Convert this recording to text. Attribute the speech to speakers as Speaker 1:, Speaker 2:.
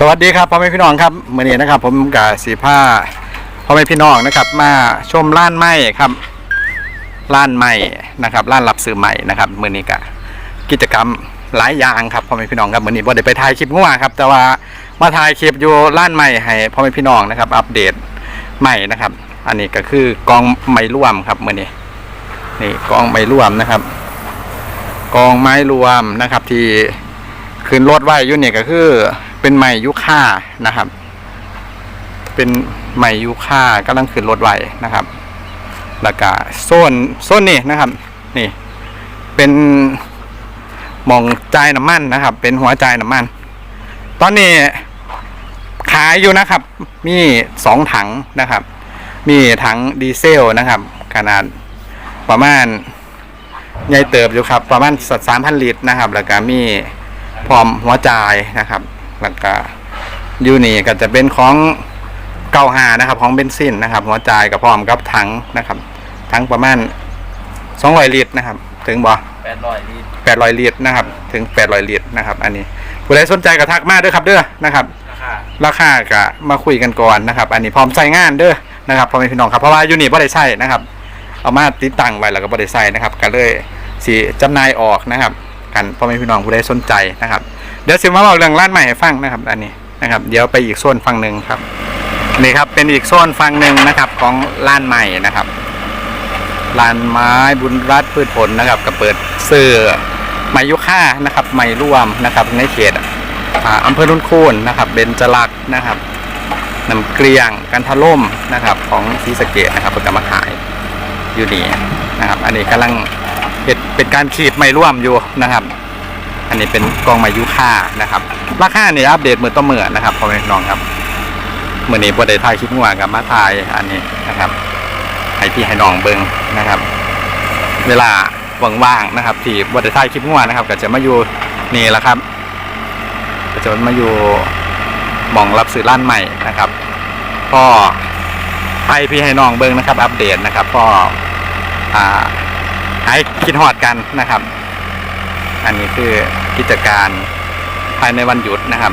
Speaker 1: สวัสดีครับพ่อแม่พี่น้องครับเมื่อนี้นะครับ ผมกับสีผ้าพ่อแม่พี่น้องนะครับ มาชมร้านไม้ครับร้านไม้นะครับร้านรับซื้อใหม่นะครับเมื่อนี้กับกิจกรรมหลายอย่างครับพ่อแม่พี่น้องครับเมื่อนี้บ่ได้ไปถ่ายคลิปงัวครับ แต่ว่ามาถ่ายคลิปอยู่ร้านไม้ให้พ่อแม่พี่น้องนะครับ อัปเดตใหม่นะครับ อันนี้ก็คือกองไม้ร่วมครับเมื่อนี้นี่กองไม้ร่วมนะครับ กองไม้รวมนะครับที่ขึ้นรถไว้อยู่เนี่ยก็คือ เป็นไม้ยุค่านะครับ เป็นไม้ยุค่ากำลังขึ้นรถไว้นะครับ แล้วก็โซนโซนนี่นะครับ นี่ เป็นหมองจ่ายน้ำมันนะครับ เป็นหัวจ่ายน้ำมัน ตอนนี้ขายอยู่นะครับ มีสองถังนะครับ มีถังดีเซลนะครับ ขนาดประมาณใหญ่เติบอยู่ครับ ประมาณสามพันลิตรนะครับ แล้วก็มีพร้อมหัวจ่ายนะครับ แล้วก็อยูนี่ก็จะเป็นของเก้าหานะครับ ของเบนซินนะครับ หัวจ่ายกับพร้อมกับถังนะครับถังประมาณสองร้อยลิตรนะครับ ถึงบ่
Speaker 2: แปดร้อยลิตร
Speaker 1: แปดร้อยลิตรนะครับ ถึงแปดร้อยลิตรนะครับ อันนี้ผู้ใดสนใจก็ทักมาเด้อครับเด้อนะครับ
Speaker 2: ราคา
Speaker 1: ราคาก็มาคุยกันก่อนนะครับ อันนี้พร้อมใช้งานเด้อนะครับพ่อแม่พี่น้องครับเพราะว่ายูนิตบ่ได้ใช้นะครับ เอามาติดตั้งไว้แล้วก็บ่ได้ใช้นะครับ ก็เลยสิจำหน่ายออกนะครับ กันพ่อแม่พี่น้องผู้ใดสนใจนะครับเดี๋ยวสิมาบอกเรื่องร้านใหม่ให้ฟังนะครับ อันนี้นะครับ เดี๋ยวไปอีกโซนฝั่งหนึ่งครับนี่ครับเป็นอีกโซนฝั่งหนึ่งนะครับของร้านใหม่นะครับร้านไม้บุญรัตพืชผลนะครับก็เปิดเสื้อไมยุค่านะครับไม้ร่วมนะครับ ในเขตอำเภอนุ่นคูนนะครับเบญจลักษณ์นะครับน้ำเกลียงกันทะล่มนะครับ ของศรีสะเกดนะครับเปิดกำมาขายอยู่นี่นะครับ อันนี้กำลังเป็นเป็นการขีดไม่ร่วมอยู่นะครับ อันนี้เป็นกองม้ยุค่านะครับ ราคาเนี่ยอัปเดตมือต่อมือนะครับพ่อแม่น้องครับเมื่อนี้บไดถ่ายคลิปงัวกับมาถ่ายอันนี้นะครับให้พี่ให้น้องเบิงนะครับ เวลาว่างๆนะครับ ที่บไดถ่ายคลิปงัวนะครับ ก็จะมาอยู่นี่แหละครับ ก็จะมาอยู่หมองรับซื้อร้านใหม่นะครับก็ให้พี่ให้น้องเบิ้งนะครับ อัปเดตนะครับก็อ่าให้คิดฮอดกันนะครับ อันนี้คือกิจการภายในวันหยุดนะครับ